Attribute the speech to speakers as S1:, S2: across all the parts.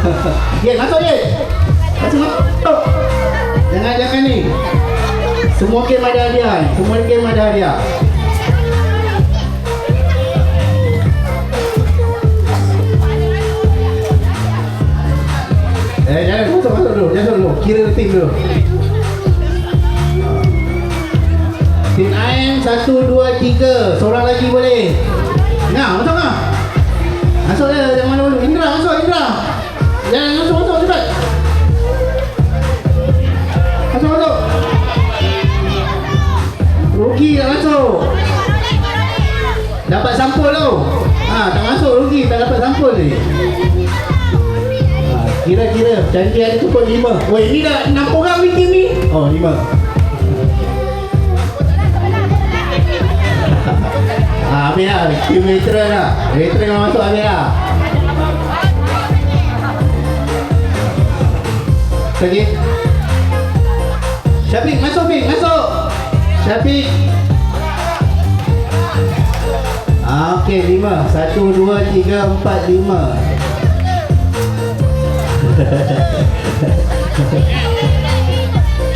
S1: Ye, masuk ye. Masuk masuk. Jangan jangan ni. Semua game ada hadiah. Semua game ada hadiah. Eh, jangan masuk masuk dulu. Jangan dulu. Kira tim dulu. Tim Ain satu dua tiga. Seorang lagi boleh. Nah, ah. Masuk Ha, tak masuk rugi tak dapat sampul ni. Ha, kira-kira janji ada cukup lima. Weh, ni dah enam orang tim ni. Oh, lima. Ah, habis lah. Tim veteran lah. Veteran yang masuk habis lah. Lagi. Syafiq, masuk Fiq, masuk. Syafiq. Ah, okey, lima. Satu, dua, tiga, empat, lima.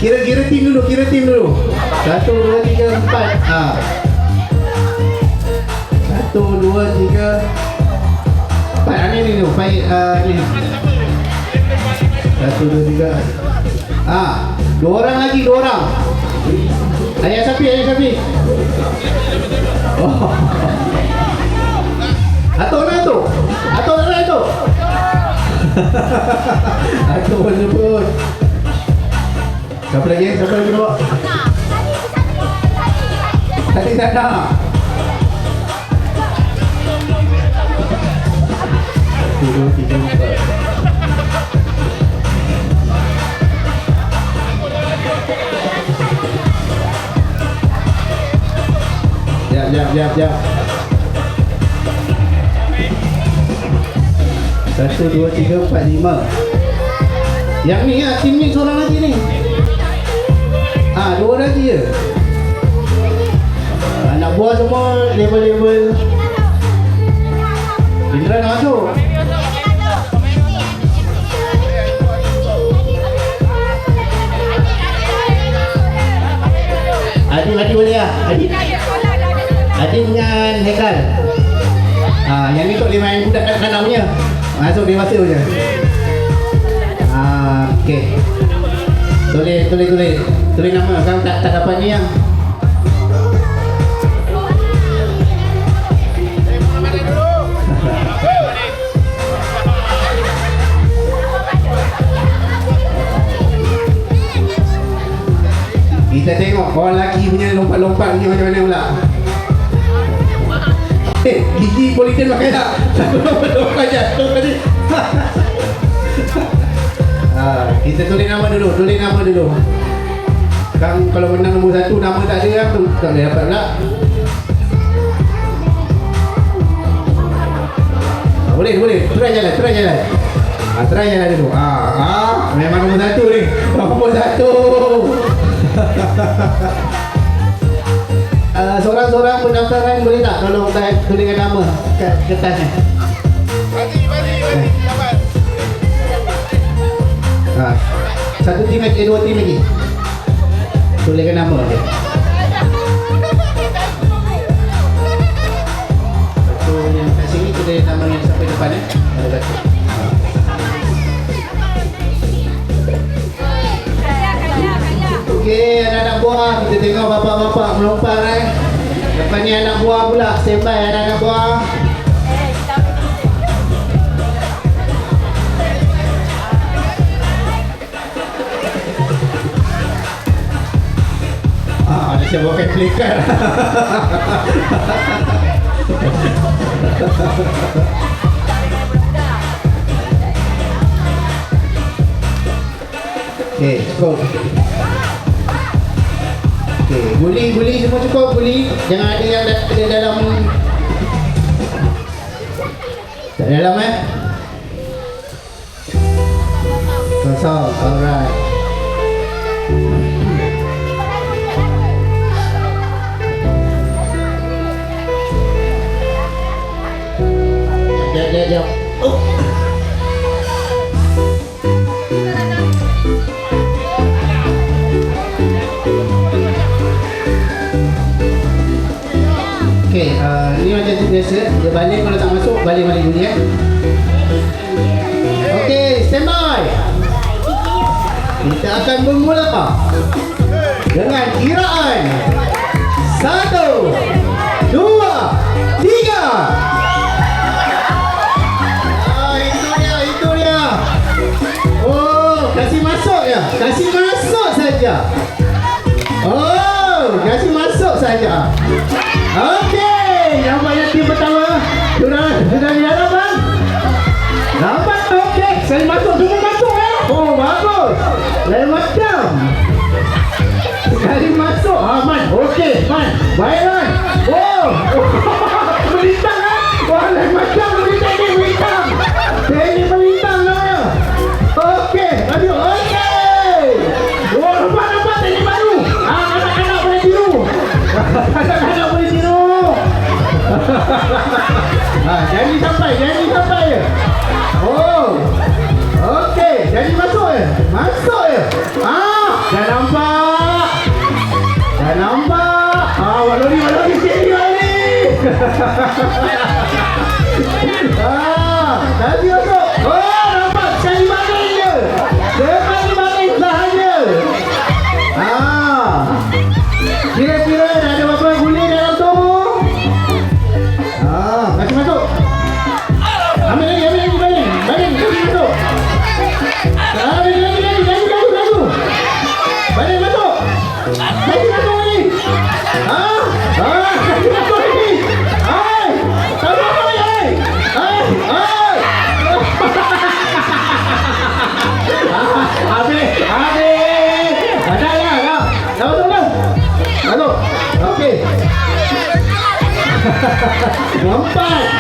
S1: Kira-kira tim dulu, kira tim dulu. Satu, dua, tiga, empat. Ah. Satu, dua, tiga. Empat. Ah, ni ni. Baik, ah, ni. Satu, dua, tiga. Ah, dua orang lagi, dua orang. Ayah sapi, ayah sapi. Oh. Atuk tu? Atuk mana tu? Atuk mana pun. Siapa lagi? Siapa lagi bawa? Tadi tak nak. Satu, dua, tiga, Jap, jap. Satu, dua, tiga, empat, lima. Yang ni lah, tim ni seorang lagi ni. Ah, dua lagi je. Ah, Anak buah semua level-level. Indra nak masuk. Adi, Adi boleh lah. Adi. Adi dengan Hekal. Ah, yang ni tak boleh main budak kat kanan punya. Masuk dia masuk je. Ah, okey. Tulis, tulis, tulis. Tulis nama. Sekarang tak tak dapat ni yang. Kita tengok orang lelaki punya lompat-lompat punya macam mana pula. Eh, gigi politik pakai tak? Satu lompat-lompat jatuh tadi. Kita tulis nama dulu, tulis nama dulu. Kang kalau menang nombor satu nama tak ada apa tak boleh dapat pula. Ah, Boleh, boleh. Try jalan, try jalan. Ah, try jalan dulu. Ah, ah, memang nombor satu ni. Nombor satu. Ah, seorang-seorang pendaftaran boleh tak tolong tak tuliskan nama kat kertas ni. Ha. Satu tim lagi, eh, dua tim lagi. Tuliskan nama dia. Satu yang kat sini tulis nama yang sampai depan eh. Ada satu. Ha. Buah kita tengok bapak-bapak melompat eh. Lepas ni anak buah pula, standby anak-anak buah. Ah, siapa pakai kliker. Okey, cukup. Okey, guli guli semua cukup guli. Jangan ada yang da- ada dalam Tak dalam eh. Kosong. Alright. Biasa Dia balik kalau tak masuk Balik-balik dulu ya Okey stand Kita akan bermula Dengan kiraan Satu Dua Tiga Ah, itu dia, itu dia. Oh, kasih masuk ya. Kasih masuk saja. Oh, kasih masuk saja. Okey, nampaknya tim pertama sudah sudah di hadapan. Nampak okey, sekali masuk semua masuk ya. Oh, bagus. Lain macam. Sekali masuk, ah, Man. Okey, Man. Baik, Man. Oh, melintang kan? Wah, lain macam melintang ni, melintang. Ini melintang ah, tadi Empat. Ah,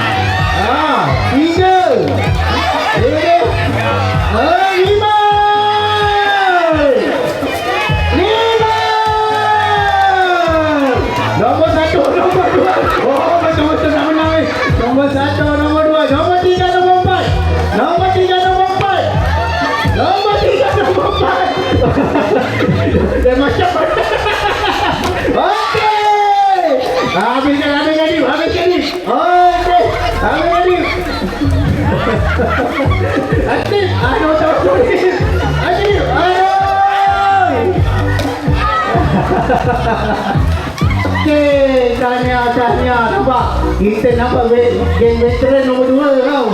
S1: Okey, tahniah, tahniah. Nampak? Kita nampak geng veteran nombor dua tau.